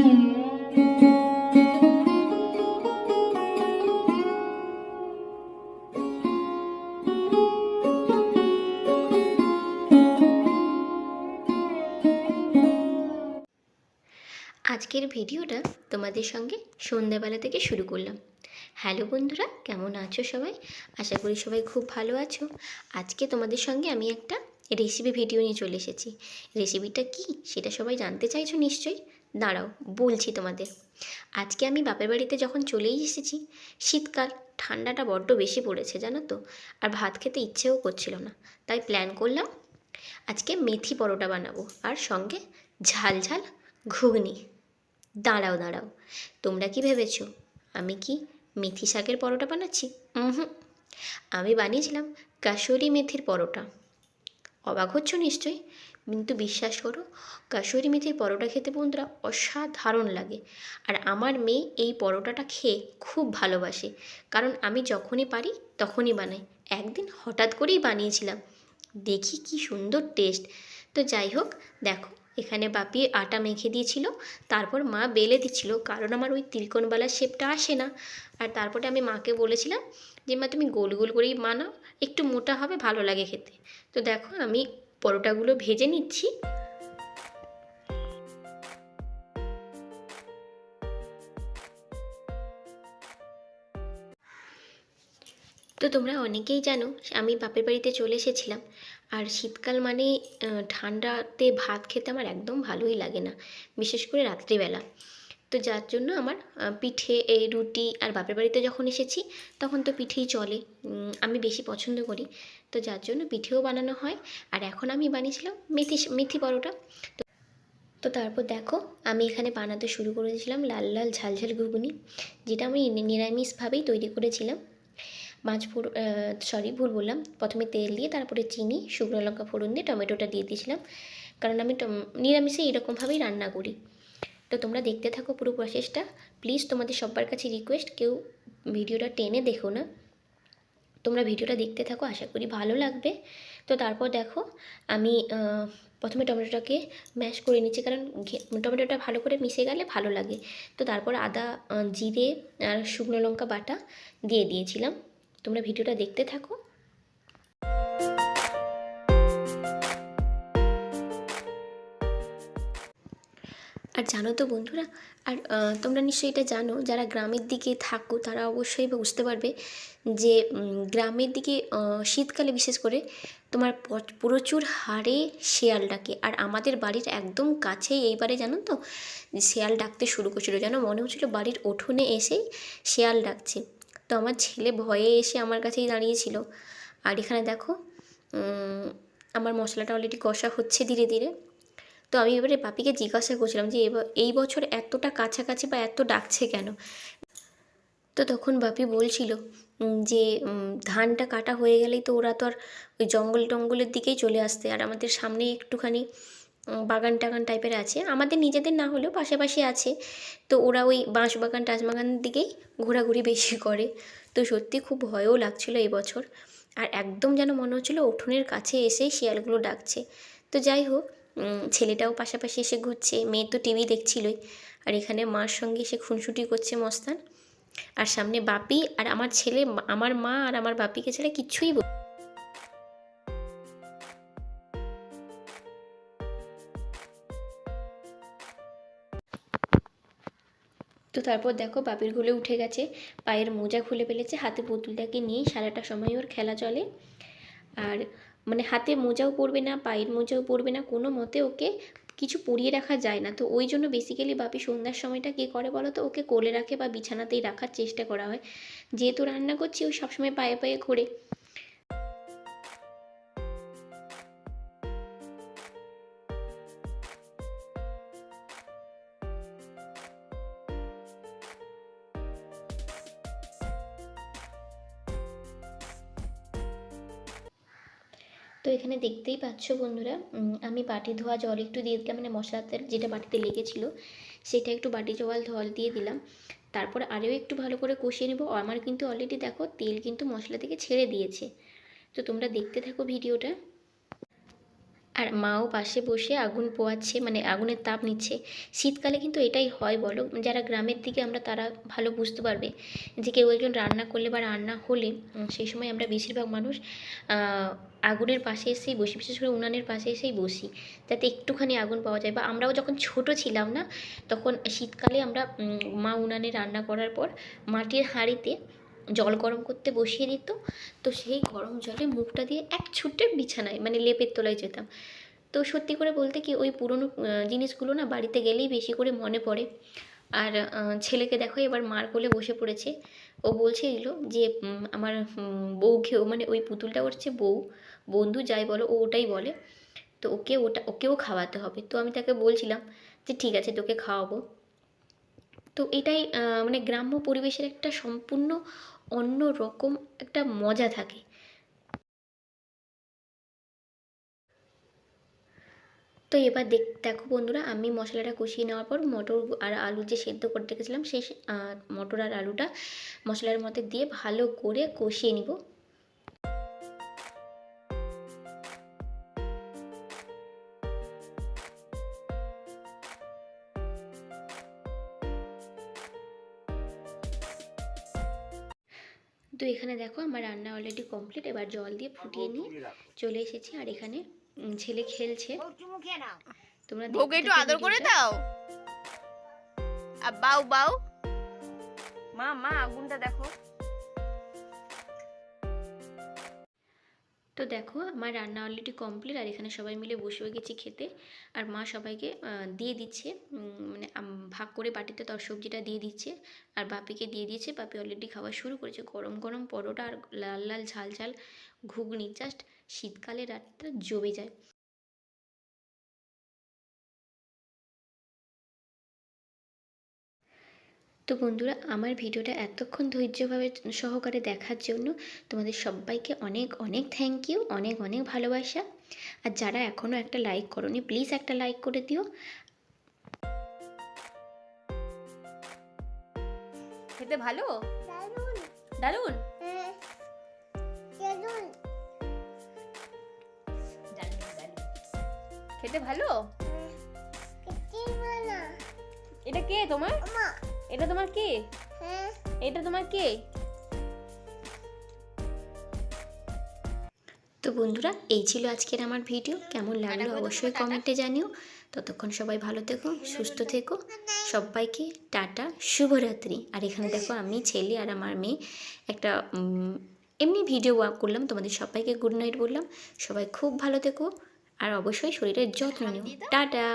আজকের ভিডিওটা তোমাদের সঙ্গে সন্ধ্যাবেলা থেকে শুরু করলাম। হ্যালো বন্ধুরা, কেমন আছো সবাই? আশা করি সবাই খুব ভালো আছো। আজকে তোমাদের সঙ্গে আমি একটা রেসিপি ভিডিও নিয়ে চলে এসেছি। রেসিপিটা কি? সেটা সবাই জানতে চাইছো নিশ্চয়ই। দাঁড়াও, বলছি তোমাদের। আজকে আমি বাপের বাড়িতে যখন চলেই এসেছি, শীতকাল, ঠান্ডাটা বড্ড বেশি পড়েছে, জানো তো। আর ভাত খেতে ইচ্ছেও করছিল না, তাই প্ল্যান করলাম আজকে মেথি পরোটা বানাবো, আর সঙ্গে ঝাল ঝাল ঘুগনি। দাঁড়াও দাঁড়াও, তোমরা কি ভেবেছো? আমি কি মেথি শাকের পরোটা বানাচ্ছি? হুম আমি বানিয়েছিলাম কাসুরি মেথির পরোটা। অবাক হচ্ছ নিশ্চয়ই? কিন্তু বিশ্বাস করো, কাসুরি মেথির পরোটা খেতে বন্ধুরা অসাধারণ লাগে। আর আমার মেয়ে এই পরোটাটা খেয়ে খুব ভালোবাসে। কারণ আমি যখনই পারি তখনই বানাই একদিন হঠাৎ করেই বানিয়েছিলাম। দেখি কি সুন্দর টেস্ট তো যাই হোক, দেখো, এখানে বাপি আটা মেখে দিয়েছিল, তারপর মা বেলে দিচ্ছিল। কারণ আমার ওই তিলকনবালা শেপটা আসে না। আর তারপরে আমি মাকে বলেছিলাম যে, মা, তুমি গোল গোল করেই বানাও। একটু মোটা হবে, ভালো লাগে খেতে। তো দেখো, আমি পরোটাগুলো ভেজে নিচ্ছি। তো তোমরা অনেকেই জানো, আমি বাপের বাড়িতে চলে এসেছিলাম। আর শীতকাল মানে ঠান্ডাতে ভাত খেতে আমার একদম ভালোই লাগে না, বিশেষ করে রাত্রিবেলা। তো যার জন্য আমার পিঠে এই রুটি আর বাপের বাড়িতে যখন এসেছি, তখন তো পিঠেই চলে। আমি বেশি পছন্দ করি। তো যার জন্য পিঠেও বানানো হয়। আর এখন আমি বানিয়েছিলাম মেথি মেথি পরোটা। তো তো তারপর দেখো, আমি এখানে বানাতে শুরু করেছিলাম লাল লাল, ঝাল ঝাল ঘুগনি, যেটা আমি নিরামিষভাবেই তৈরি করেছিলাম। মাছ ফোড় সরি ভুল বললাম। প্রথমে তেল দিয়ে, তারপরে চিনি, শুকনো লঙ্কা ফোড়ন দিয়ে, টমেটোটা দিয়ে দিয়েছিলাম। কারণ আমি নিরামিষে এরকমভাবেই রান্না করি। তো তোমরা দেখতে থাকো পুরো প্রসেসটা প্লিজ তোমাদের সবার কাছে রিকোয়েস্ট কেউ ভিডিওটা টেনে দেখো না। তোমরা ভিডিওটা দেখতে থাকো, আশা করি ভালো লাগবে। তো তারপর দেখো, আমি প্রথমে টমেটোটাকে ম্যাশ করে নিচ্ছি, কারণ টমেটোটা ভালো করে মিশে গেলে ভালো লাগে। তো তারপর আদা জিরে আর শুকনো লঙ্কা বাটা দিয়ে দিয়েছিলাম। তোমরা ভিডিওটা দেখতে থাকো। আর জানো তো বন্ধুরা, আর তোমরা নিশ্চয়ই এটা জানো, যারা গ্রামের দিকে থাকো তারা অবশ্যই বুঝতে পারবে যে গ্রামের দিকে শীতকালে বিশেষ করে তোমার প্রচুর হারে শেয়াল ডাকে আর আমাদের বাড়ির একদম কাছেই এইবারে জানো তো, শেয়াল ডাকতে শুরু করছিল, যেন মনে হচ্ছিল বাড়ির উঠোনে এসেই শেয়াল ডাকছে। তো আমার ছেলে ভয়ে এসে আমার কাছেই দাঁড়িয়েছিল। আর এখানে দেখো আমার মশলাটা অলরেডি কষা হচ্ছে ধীরে ধীরে। তো আমি এবারে বাপিকে জিজ্ঞাসা করছিলাম যে এই বছর এতটা কাছাকাছি বা এত ডাকছে কেন? তো তখন বাপি বলছিল যে ধানটা কাটা হয়ে গেলেই তো ওরা তো আর ওই জঙ্গল টঙ্গলের দিকেই চলে আসতে। আর আমাদের সামনে একটুখানি বাগান টাগান টাইপের আছে। আমাদের নিজেদের না হলেও পাশাপাশি আছে। তো ওরা ওই বাঁশ বাগান, টাশ দিকেই ঘোরাঘুরি বেশি করে। তো সত্যি খুব ভয়ও লাগছিল এই বছর। আর একদম যেন মনে হচ্ছিল উঠোনের কাছে এসেই শিয়ালগুলো ডাকছে। তো যাই হোক ছেলেটাও পাশাপাশি এসে ঘুরছে। মেয়ে তো টিভি দেখছিলই। আর এখানে মার সঙ্গে এসে খুনসুটি করছে মস্তান। আর সামনে বাপি আর আমার ছেলে, আমার মা আর আমার বাপিকে ছেড়ে কিচ্ছুই বল- তো তারপর দেখো বাপির ঘুলে উঠে গেছে। পায়ের মোজা খুলে ফেলেছে, হাতে পুতুলটাকে নিয়ে সারাটা সময় ওর খেলা চলে। আর মানে হাতে মোজাও পড়বে না, পায়ের মোজাও পড়বে না, কোনো মতে ওকে কিছু পরিয়ে রাখা যায় না। তো ওই জন্য বেসিক্যালি বাপি সন্ধ্যার সময়টা কে করে বলো তো ওকে কোলে রাখে বা বিছানাতেই রাখার চেষ্টা করা হয়। যেহেতু রান্না করছি, ও সবসময় পায়ে পায়ে ঘোরে। এখানে দেখতেই পাচ্ছ বন্ধুরা আমি বাটি ধোয়া জল একটু দিয়ে দিলাম মানে মশলা মশলাতে যেটা বাটিতে লেগেছিলো, সেটা একটু বাটি জল জল দিয়ে দিলাম। তারপর আরও একটু ভালো করে কষিয়ে নেব। আমার কিন্তু অলরেডি দেখো তেল কিন্তু মশলা থেকে ছেড়ে দিয়েছে। তো তোমরা দেখতে থাকো ভিডিওটা। আর মাও পাশে বসে আগুন পোয়াচ্ছে মানে আগুনের তাপ নিচ্ছে। শীতকালে কিন্তু এটাই হয় বলো, যারা গ্রামের দিকে আমরা তারা ভালো বুঝতে পারবে যে কেউ একজন রান্না করলে বা রান্না হলে সেই সময় আমরা বেশিরভাগ মানুষ আগুনের পাশে এসেই বসি, বিশেষ করে উনানের পাশে এসেই বসি, যাতে একটুখানি আগুন পাওয়া যায়। বা আমরাও যখন ছোট ছিলাম না, তখন শীতকালে আমরা মা উনানে রান্না করার পর মাটির হাঁড়িতে জল গরম করতে বসিয়ে দিত। তো সেই গরম জলে মুখটা দিয়ে এক ছুটে বিছানায় মানে লেপের তলায় যেতাম। তো সত্যি করে বলতে কি ওই পুরনো জিনিসগুলো না বাড়িতে গেলেই বেশি করে মনে পড়ে। আর ছেলেকে দেখো এবার মার কোলে বসে পড়েছে। ও বলছে বলছিল যে আমার উম, বউকেও মানে ওই পুতুলটা হচ্ছে বউ বন্ধু যাই বলো ও ওটাই বলে। তো ওকে ওটা ওকেও খাওয়াতে হবে। তো আমি তাকে বলছিলাম যে ঠিক আছে তোকে খাওয়াবো। তো এটাই মানে গ্রাম্য পরিবেশের একটা সম্পূর্ণ অন্য রকম একটা মজা থাকে। তো এবার দেখ, দেখো বন্ধুরা, আমি মশলাটা কষিয়ে নেওয়ার পর মটর আর আলু যে সেদ্ধ করে রেখেছিলাম, সেই মটর আর আলুটা মশলার মধ্যে দিয়ে ভালো করে কষিয়ে নিব। তো এখানে দেখো আমার রান্না অলরেডি কমপ্লিট এবার জল দিয়ে ফুটিয়ে নিয়ে চলে এসেছি আর এখানে ছেলে খেলছে। তোমরা ওকে একটু আদর করে দাও। আর বাউ বাউ। মা মা আগুনটা দেখো। তো দেখো, আমার রান্না অলরেডি কমপ্লিট আর এখানে সবাই মিলে বসে হয়ে গেছি খেতে। আর মা সবাইকে দিয়ে দিচ্ছে মানে ভাগ করে বাটিতে তর সবজিটা দিয়ে দিচ্ছে। আর বাপিকে দিয়ে দিয়েছে, বাপি অলরেডি খাওয়া শুরু করেছে। গরম গরম পরোটা আর লাল লাল ঝাল ঝাল ঘুগনি জাস্ট শীতকালে রাতটা জমে যায়। তো বন্ধুরা আমার ভিডিওটা এতক্ষণ ধৈর্যভাবে সহকারে দেখার জন্য তোমাদের সবাইকে অনেক অনেক থ্যাংক ইউ অনেক অনেক ভালোবাসা। আর যারা এখনও একটা লাইক করনি প্লিজ একটা লাইক করে দিও। খেতে ভালো? দারুণ খেতে ভালো? এটা কে তোমার? এটা তোমার কে? এটা তোমার কে? তো বন্ধুরা এই ছিল আজকের আমার ভিডিও। কেমন লাগল অবশ্যই। কমেন্টে জানিও। ততক্ষণ সবাই ভালো থেকো সুস্থ থেকো। সবাইকে টাটা শুভরাত্রি। আর এখানে দেখো আমি ছেলে আর আমার মেয়ে একটা এমনি ভিডিও ওয়াক করলাম। তোমাদের সবাইকে গুড নাইট বললাম। সবাই খুব ভালো থেকো। আর অবশ্যই শরীরের যত্ন নিও। টাটা।